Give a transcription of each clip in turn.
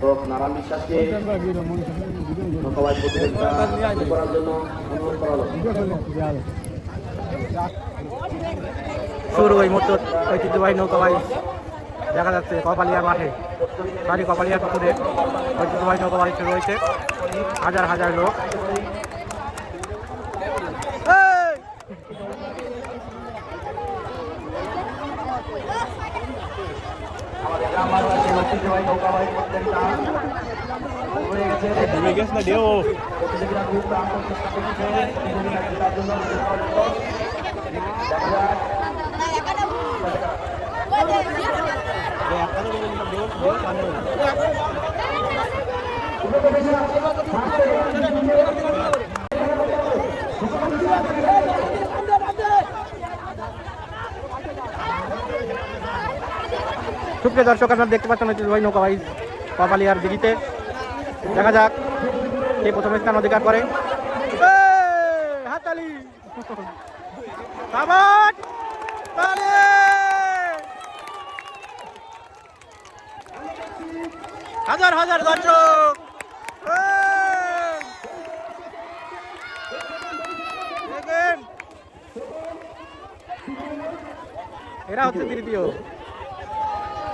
তো নারায়ণ বিশ্বাসকে করার জন্য অনুরোধ করা হলো। শুরু ওই মুহূর্তে ঐতিহ্যবাহী নৌকাবাই দেখা যাচ্ছে কপালিয়া মাঠে, বাড়ি কপালিয়া পুকুরে ঐতিহ্যবাহী নৌকাবাড়িতে শুরু হয়েছে হাজার হাজার লোক। হয়ে গেছে জেতার জন্য দেখা যাক সুপ্রিয় দর্শক, আপনারা দেখতে পাচ্ছেন ঐতিহ্যবাহী নৌকাবাই কপালিয়ার দিঘিতে। দেখা যাক কে প্রথম স্থান অধিকার করে! হাজার হাজার দর্শক। এরা হচ্ছে তৃতীয়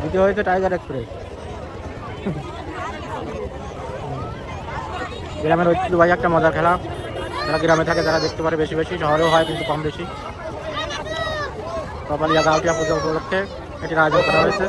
দ্বিতীয় হয়েছে টাইগার এক্সপ্রেস গ্রামের ঐতিহ্যবাহী একটা মজার খেলা। যারা গ্রামে থাকে যারা দেখতে পারে বেশি বেশি শহরেও হয় কিন্তু কম বেশি। কপালিয়া গাউটিয়া পুজো উপলক্ষে এটির আয়োজন করা হয়েছে।